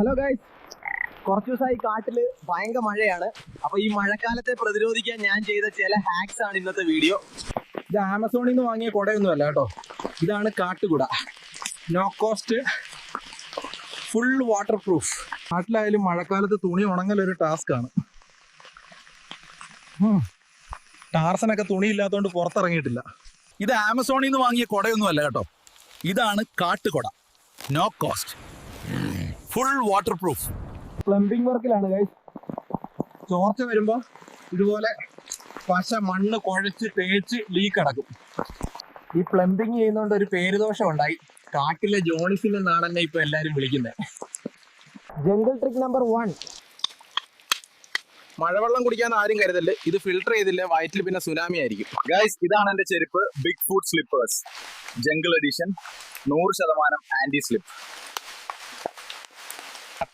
Hello guys കുറച്ച് ദിവസമായി കാട്ടിൽ ഭയങ്കര മഴയാണ്. അപ്പൊ ഈ മഴക്കാലത്തെ പ്രതിരോധിക്കാൻ ഞാൻ ചെയ്ത ചില ഹാക്സ് ആണ് ഇന്നത്തെ വീഡിയോ ഇത് ആമസോണിൽ നിന്ന് വാങ്ങിയ കുടയൊന്നും അല്ല കേട്ടോ. ഇതാണ് കാട്ടുകുട. No cost full waterproof കാട്ടിലായാലും മഴക്കാലത്ത് തുണി ഉണങ്ങൽ ഒരു ടാസ്ക് ആണ്. ടാർസനൊക്കെ തുണി ഇല്ലാത്തതുകൊണ്ട് പുറത്തിറങ്ങിയിട്ടില്ല. ഇത് ആമസോണിൽ നിന്ന് വാങ്ങിയ കുടയൊന്നും അല്ല കേട്ടോ. ഇതാണ് കാട്ടുകുട. No cost full waterproof plumbing വർക്കിലാണ് guys ചോർച്ച വരുമ്പോ ഇതുപോലെ പശ മണ്ണ് കുഴച്ച് തേച്ച് ലീക്ക് അടക്കും. ഈ പ്ലംബിംഗ് ചെയ്യുന്നോണ്ട് ഒരു പേരുദോഷം ഉണ്ടായി കാട്ടിലെ ജോണിസിൽ എന്നാണ് എന്നെ ഇപ്പൊ എല്ലാരും വിളിക്കുന്നത് ജംഗിൾ ട്രിക്ക് നമ്പർ വൺ മഴവെള്ളം കുടിക്കാൻ ആരും കരുതല്ലേ? ഇത് ഫിൽട്ടർ ചെയ്തില്ല? വയറ്റിൽ പിന്നെ സുനാമി ആയിരിക്കും. ഗൈസ് ഇതാണ് എന്റെ ചെരുപ്പ്. Big foot slippers jungle edition നൂറ് ശതമാനം ആന്റി സ്ലിപ്പ്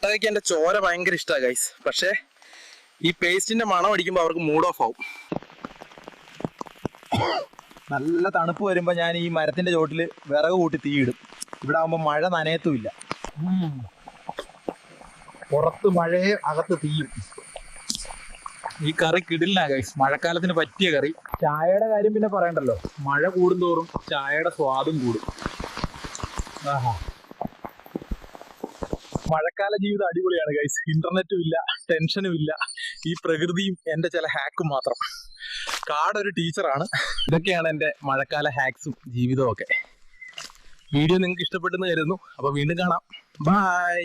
അട്ടയ്ക്ക് എന്റെ ചോര ഭയങ്കര ഇഷ്ടമാണ് ഗൈസ് പക്ഷേ ഈ പേസ്റ്റിന്റെ മണം അടിക്കുമ്പോൾ അവർക്ക് മൂഡ് ഓഫ് ആവും. നല്ല തണുപ്പ് വരുമ്പോൾ ഞാൻ ഈ മരത്തിന്റെ ചോട്ടിൽ വിറക് കൂട്ടി തീയിടും ഇവിടെ ആകുമ്പോൾ മഴ നനയത്തുമില്ല പുറത്ത് മഴയെ അകത്ത് തീയും. ഈ കറി കിടില്ല ഗൈസ് മഴക്കാലത്തിന് പറ്റിയ കറി. ചായയുടെ കാര്യം പിന്നെ പറയണ്ടല്ലോ. മഴ കൂടുന്തോറും ചായയുടെ സ്വാദും കൂടും. ആഹാ. മഴക്കാല ജീവിതം അടിപൊളിയാണ് ഗൈസ് ഇന്റർനെറ്റും ഇല്ല ടെൻഷനും ഇല്ല. ഈ പ്രകൃതിയും എന്റെ ചില ഹാക്കും മാത്രം. കാടൊരു ടീച്ചറാണ് ഇതൊക്കെയാണ് എന്റെ മഴക്കാല ഹാക്സും ജീവിതവും ഒക്കെ. വീഡിയോ നിങ്ങൾക്ക് ഇഷ്ടപ്പെട്ടെന്ന് കരുതുന്നു. അപ്പൊ വീണ്ടും കാണാം. ബൈ